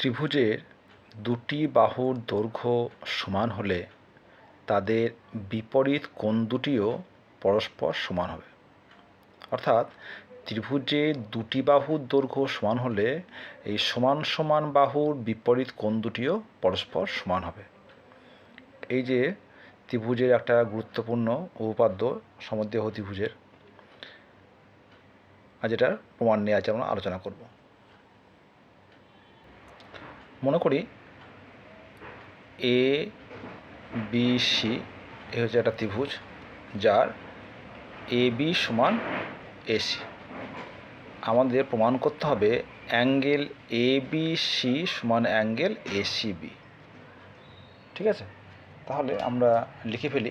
ত্রিভুজের দুটি বাহুর দৈর্ঘ্য সমান হলে তাদের বিপরীত কোণ দুটিও পরস্পর সমান হবে। অর্থাৎ ত্রিভুজের দুটি বাহুর দৈর্ঘ্য সমান হলে এই সমান সমান বাহুর বিপরীত কোণ দুটিও পরস্পর সমান হবে। এই যে ত্রিভুজের একটা গুরুত্বপূর্ণ উপপাদ্য সমদ্বিবাহু ত্রিভুজের, আজ এটার প্রমাণ নিয়ে আজ আমরা আলোচনা করব। মনে করি এ বি সি এ হচ্ছে একটা ত্রিভুজ যার এ বি সমান এসি আমাদের প্রমাণ করতে হবে অ্যাঙ্গেল এ বি সি সমান অ্যাঙ্গেল এসি বি ঠিক আছে? তাহলে আমরা লিখে ফেলি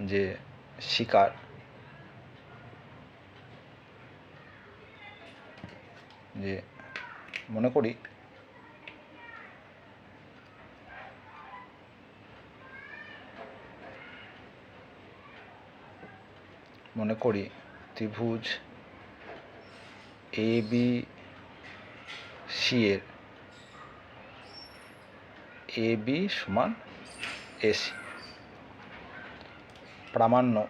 যে শিকার যে মনে করি মনে করি। ত্রিভুজ এ বি সি এর। এ বি সমান এসি প্রামাণ্য।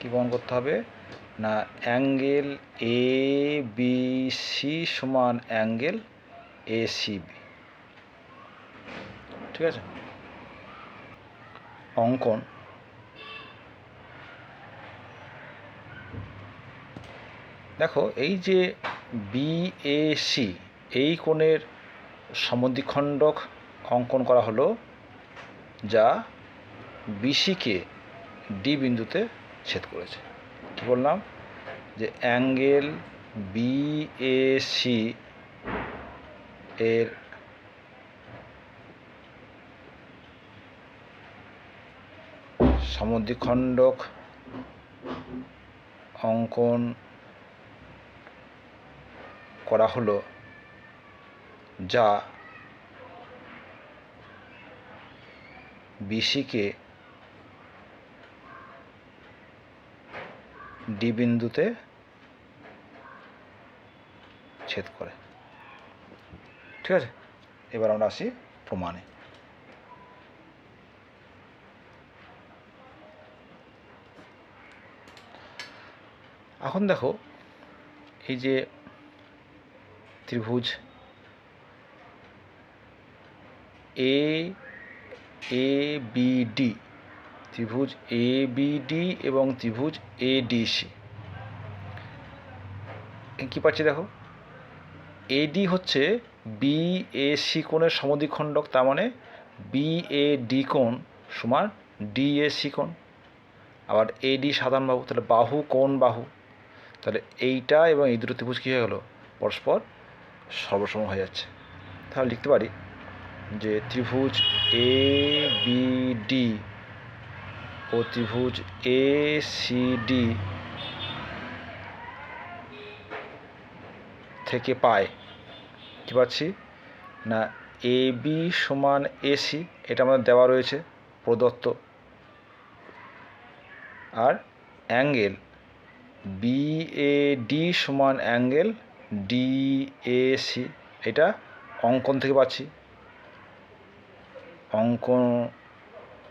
কী প্রমাণ করতে হবে? না, অ্যাঙ্গেল এ বি সি সমান অ্যাঙ্গেল এ সি বি ঠিক আছে? অঙ্কন। দেখো, এই যে বিএসি এই কোণের সমদ্বিখণ্ডক অঙ্কন করা হলো যা বিসিকে ডি বিন্দুতে ছেদ করেছে। কি বললাম? যে অ্যাঙ্গেল বিএসি এর সমদ্বিখণ্ডক অঙ্কন করা হলো, যা বিসিকে ডি বিন্দুতে ছেদ করে। ঠিক আছে? এবার আমরা আসি প্রমাণে। এখন দেখো, এই যে ত্রিভুজ এ এ বি ডি ত্রিভুজ এ বি ডি এবং ত্রিভুজ এ ডি সি কী পাচ্ছি দেখো? এডি হচ্ছে বি এ সি কোণের সমদ্বিখণ্ডক, তার মানে বি এ ডি কোণ সমান ডি এ সি কোণ। আবার এডি সাধারণ বাহু, তাহলে বাহু, কোণ বাহু। তাহলে এইটা এবং এই দুটো ত্রিভুজ কী হয়ে গেলো? পরস্পর সর্বসম হয়ে যাচ্ছে। তাহলে লিখতে পারি যে ত্রিভুজ এ বি ডি ও ত্রিভুজ এ সি ডি থেকে পায়। কী পাচ্ছি? না এ বি সমান এসি এটা আমাদের দেওয়া রয়েছে প্রদত্ত। আর অ্যাঙ্গেল বি এ ডি সমান অ্যাঙ্গেল ডি এ সি এটা অঙ্কন থেকে পাচ্ছি। অঙ্কন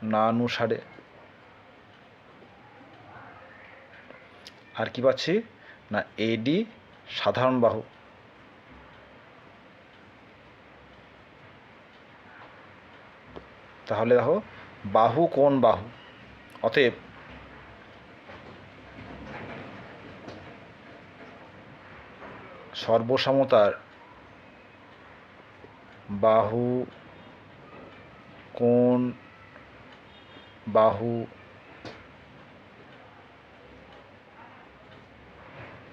নানুসারে। আর কি পাচ্ছি? না এডি সাধারণ বাহু। তাহলে দেখো, বাহু কোন বাহু? অতএব সর্বসমতার বাহু কোণ বাহু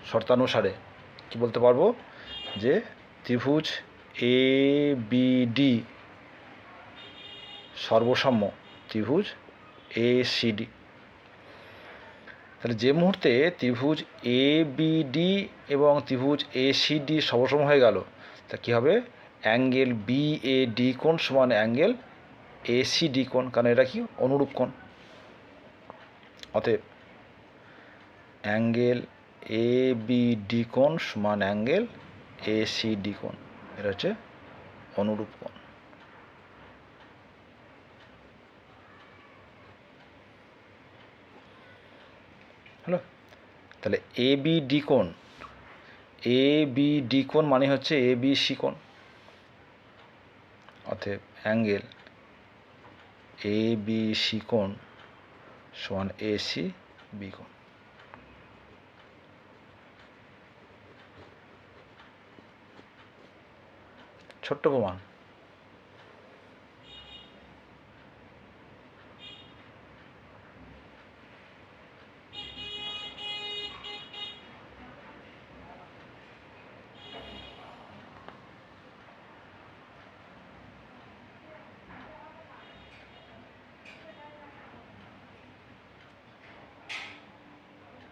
শর্তানুসারে কি বলতে পারব? যে ত্রিভুজ এ বি ডি সর্বসাম্য ত্রিভুজ এ সি ডি তাহলে যে মুহূর্তে ত্রিভুজ এ বি ডি এবং ত্রিভুজ এ ডি সবসম হয়ে গেল, তা কী হবে? অ্যাঙ্গেল বি এ ডি কোণ সমান অ্যাঙ্গেল এ ডি কোণ, কারণ এটা কি? অনুরূপ কোণ। অতএব অ্যাঙ্গেল এ বি ডি কোণ সমান অ্যাঙ্গেল এ ডি কোণ। এটা হচ্ছে অনুরূপ কোণ। হলো তাহলে এ বি ডি কোণ, এ বি ডি কোণ মানে হচ্ছে এ বি সি কোণ। অতএব অ্যাঙ্গেল এ বি সি কোণ সমান এ সি বি কোণ। ছোট্ট প্রমাণ।